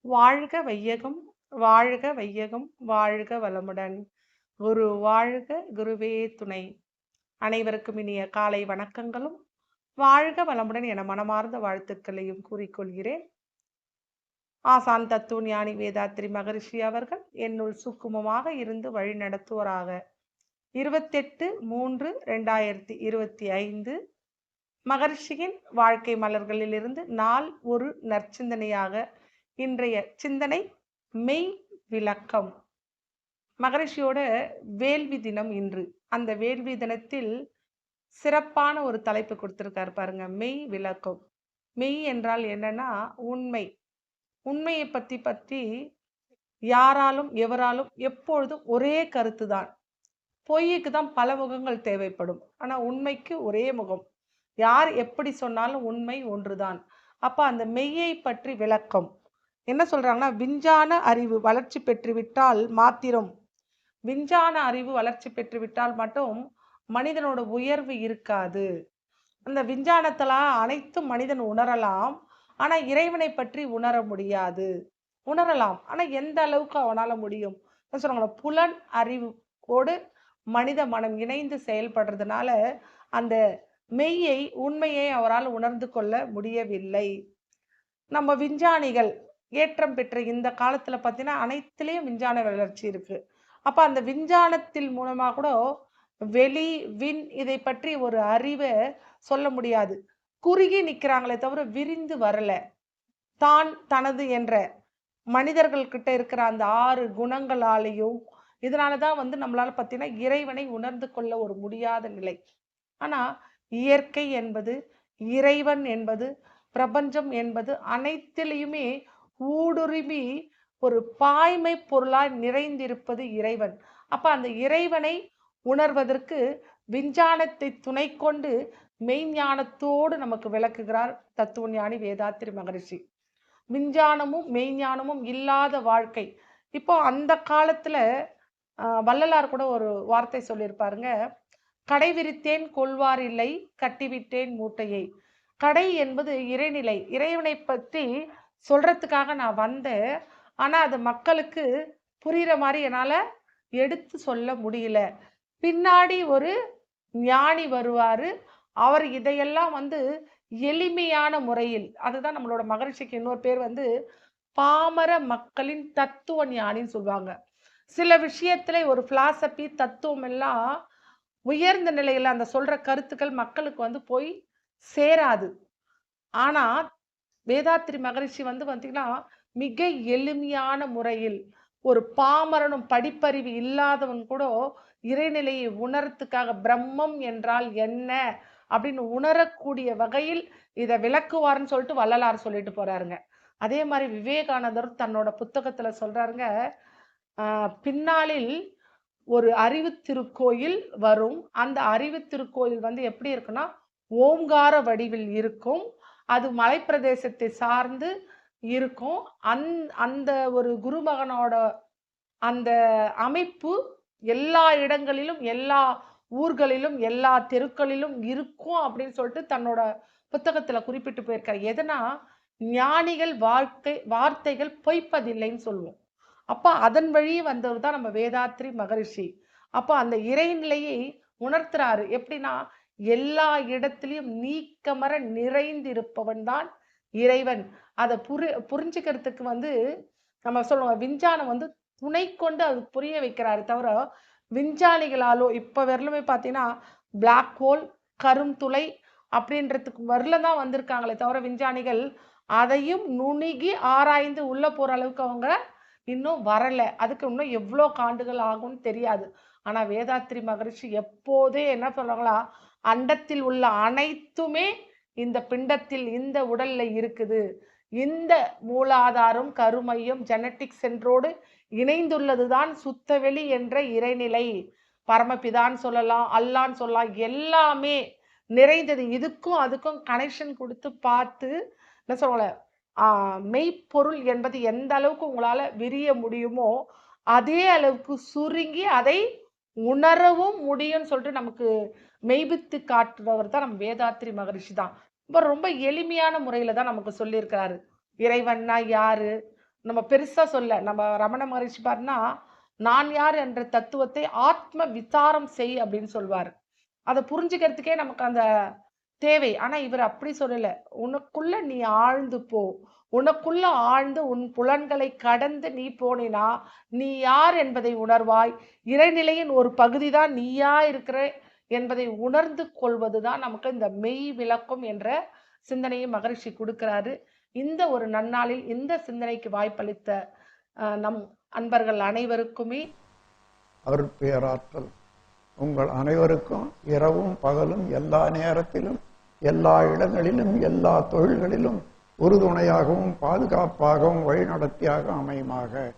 வாழ்க வையகம் வாழ்க வையகம் வாழ்க வளமுடன். குரு வாழ்க குருவே துணை. அனைவருக்கும் இனிய காலை வணக்கங்களும். வாழ்க வளமுடன் என மனமார்ந்த வாழ்த்துக்களையும் கூறிக்கொள்கிறேன். ஆசான் தத்துவ ஞானி வேதாத்ரி மகரிஷி அவர்கள் என்னுள் சுக்குமமாக இருந்து வழி நடத்துவோராக. இருபத்தெட்டு மூன்று ரெண்டாயிரத்தி இருபத்தி ஐந்து. மகர்ஷியின் வாழ்க்கை மலர்களிலிருந்து நாள் ஒரு நற்சிந்தனையாக இன்றைய சிந்தனை மெய் விளக்கம். மகரிஷியோட வேள்வி தினம் இன்று. அந்த வேள்வி தினத்தில் சிறப்பான ஒரு தலைப்பு கொடுத்துருக்காரு பாருங்க மெய் விளக்கம். மெய் என்றால் என்னன்னா உண்மை. உண்மையை பற்றி பற்றி யாராலும் எவராலும் எப்பொழுதும் ஒரே கருத்து தான். பொய்யுக்கு தான் பல முகங்கள் தேவைப்படும். ஆனால் உண்மைக்கு ஒரே முகம். யார் எப்படி சொன்னாலும் உண்மை ஒன்றுதான். அப்போ அந்த மெய்யை பற்றி விளக்கம். என்ன சொல்கிறாங்கன்னா விஞ்ஞான அறிவு வளர்ச்சி பெற்றுவிட்டால் மாத்திரம். விஞ்ஞான அறிவு வளர்ச்சி பெற்றுவிட்டால் மட்டும் மனிதனோட உயர்வு இருக்காது. அந்த விஞ்ஞானத்தெல்லாம் அனைத்தும் மனிதன் உணரலாம். ஆனால் இறைவனை பற்றி உணர முடியாது. உணரலாம். ஆனால் எந்த அளவுக்கு அவனால் முடியும்? என்ன சொல்கிறாங்களா புலன் அறிவோடு மனித மனம் இணைந்து செயல்படுறதுனால அந்த மெய்யை உண்மையை அவரால் உணர்ந்து கொள்ள முடியவில்லை. நம்ம விஞ்ஞானிகள் ஏற்றம் பெற்ற இந்த காலத்துல பார்த்தீங்கன்னா அனைத்துலேயும் விஞ்ஞான வளர்ச்சி இருக்கு. அப்ப அந்த விஞ்ஞானத்தில் மூலமா கூட வெளி விண் இதை பற்றி ஒரு அறிவை சொல்ல முடியாது. குறுகி நிற்கிறாங்களே தவிர விரிந்து வரலை. தான் தனது என்ற மனிதர்கள் கிட்ட இருக்கிற அந்த ஆறு குணங்களாலேயும் இதனால தான் வந்து நம்மளால பார்த்தீங்கன்னா இறைவனை உணர்ந்து கொள்ள ஒரு முடியாத நிலை. ஆனா இயற்கை என்பது இறைவன் என்பது பிரபஞ்சம் என்பது அனைத்திலையுமே ஊடுருவி ஒரு பாய்மை பொருளாய் நிறைந்திருப்பது இறைவன். அப்ப அந்த இறைவனை உணர்வதற்கு விஞ்ஞானத்தை துணை கொண்டு மெய்ஞானத்தோடு நமக்கு விளக்குகிறார் தத்துவ ஞானி வேதாத்திரி மகரிஷி. விஞ்ஞானமும் மெய்ஞானமும் இல்லாத வாழ்க்கை. இப்போ அந்த காலத்துல வள்ளலார் கூட ஒரு வார்த்தை சொல்லியிருப்பாருங்க. கடை விரித்தேன் கொள்வார் இல்லை கட்டிவிட்டேன் மூட்டையை. கடை என்பது இறைநிலை. இறைவனை பற்றி சொல்கிறதுக்காக நான் வந்தேன். ஆனால் அது மக்களுக்கு புரிகிற மாதிரி என்னால் எடுத்து சொல்ல முடியல. பின்னாடி ஒரு ஞானி வருவார். அவர் இதையெல்லாம் வந்து எளிமையான முறையில் அதுதான் நம்மளோட மகரிஷிக்கு இன்னொரு பேர் வந்து பாமர மக்களின் தத்துவ ஞானின்னு சொல்லுவாங்க. சில விஷயத்துல ஒரு பிலாசபி தத்துவம் எல்லாம் உயர்ந்த நிலையில் அந்த சொல்ற கருத்துக்கள் மக்களுக்கு வந்து போய் சேராது. ஆனா வேதாத்திரி மகரிஷி வந்து பார்த்தீங்கன்னா மிக எளிமையான முறையில் ஒரு பாமரனும் படிப்பறிவு இல்லாதவன் கூட இறைநிலையை உணரத்துக்காக பிரம்மம் என்றால் என்ன? அப்படின்னு உணரக்கூடிய வகையில் இதை விளக்குவார்னு சொல்லிட்டு வள்ளலார் சொல்லிட்டு போறாருங்க. அதே மாதிரி விவேகானந்தர் தன்னோட புத்தகத்துல சொல்றாருங்க பின்னாளில் ஒரு அறிவு திருக்கோயில் வரும். அந்த அறிவு திருக்கோயில் வந்து எப்படி இருக்குன்னா ஓங்கார வடிவில் இருக்கும். அது மலைப்பிரதேசத்தை சார்ந்து இருக்கும். அந் அந்த ஒரு குருமகனோட அந்த அமைப்பு எல்லா இடங்களிலும் எல்லா ஊர்களிலும் எல்லா தெருக்களிலும் இருக்கும் அப்படின்னு சொல்லிட்டு தன்னோட புத்தகத்தில் குறிப்பிட்டு போயிருக்காரு. எதனா ஞானிகள் வாழ்க்கை வார்த்தைகள் பொய்ப்பதில்லைன்னு சொல்லுவோம். அப்போ அதன் வழியே வந்தவர் தான் நம்ம வேதாத்ரி மகரிஷி. அப்போ அந்த இறைநிலையை உணர்த்துறாரு. எப்படின்னா எல்லா இடத்துலையும் நீக்கமர நிறைந்திருப்பவன் தான் இறைவன். அதை புரி புரிஞ்சுக்கிறதுக்கு வந்து நம்ம சொல்லுவோம் விஞ்ஞானம் வந்து துணை கொண்டு அது புரிய வைக்கிறாரு தவிர விஞ்ஞானிகளாலோ இப்போ வரலுமே பார்த்தீங்கன்னா பிளாக் ஹோல் கருந்துளை அப்படின்றதுக்கு வரல தான் வந்திருக்காங்களே தவிர விஞ்ஞானிகள் அதையும் நுணுகி ஆராய்ந்து உள்ள போகிற அளவுக்கு அவங்க இன்னும் வரலை. அதுக்கு இன்னும் எவ்வளோ காண்டுகள் ஆகும்னு தெரியாது. ஆனால் வேதாத்ரி மகரிஷி எப்போதே என்ன சொல்கிறாங்களா அண்டத்தில் உள்ள அனைத்துமே இந்த பிண்டத்தில் இந்த உடலில் இருக்குது. இந்த மூலாதாரம் கருமையும் ஜெனட்டிக் சென்றோடு இணைந்துள்ளது தான் சுத்தவெளி என்ற இறைநிலை. பரமபிதான் சொல்லலாம் அல்லான்னு சொல்லலாம் எல்லாமே நிறைந்தது. இதுக்கும் அதுக்கும் கனெக்ஷன் கொடுத்து பார்த்து என்ன சொல்லலை மெய்ப்பொருள் என்பது எந்த அளவுக்கு உங்களால் விரிய முடியுமோ அதே அளவுக்கு சுருங்கி அதை உணரவும் முடியும்னு சொல்லிட்டு நமக்கு மெய்பித்து காட்டுறவர் தான் நம்ம வேதாத்ரி மகரிஷி தான். இப்போ ரொம்ப எளிமையான முறையில் தான் நமக்கு சொல்லியிருக்கிறாரு. இறைவன்னா யாரு? நம்ம பெருசாக சொல்ல நம்ம ரமண மகரிஷி பாருன்னா நான் யார் என்ற தத்துவத்தை ஆத்ம விசாரம் செய் அப்படின்னு சொல்வார். அதை புரிஞ்சுக்கிறதுக்கே நமக்கு அந்த தேவை. ஆனா இவர் அப்படி சொல்லல. உனக்குள்ள நீ ஆழ்ந்து போ. உனக்குள்ள ஆழ்ந்து உன் புலன்களை கடந்து நீ போனினா? நீ யார் என்பதை உணர்வாய்? இறைநிலையின் ஒரு பகுதி தான் நீயா இருக்கிற என்பதை உணர்ந்து கொள்வதுதான் நமக்கு இந்த மெய் விளக்கம் என்ற சிந்தனையை மகரிஷி கொடுக்கிறாரு. இந்த ஒரு நன்னாளில் இந்த சிந்தனைக்கு வாய்ப்பளித்த நம் அன்பர்கள் அனைவருக்குமே அவர் பேராற்றல். உங்கள் அனைவருக்கும் இரவும் பகலும் எல்லா நேரத்திலும் எல்லா இடங்களிலும் எல்லா தொழில்களிலும் உறுதுணையாகவும் பாதுகாப்பாகவும் வழிநடத்தியாக அமையுமாக.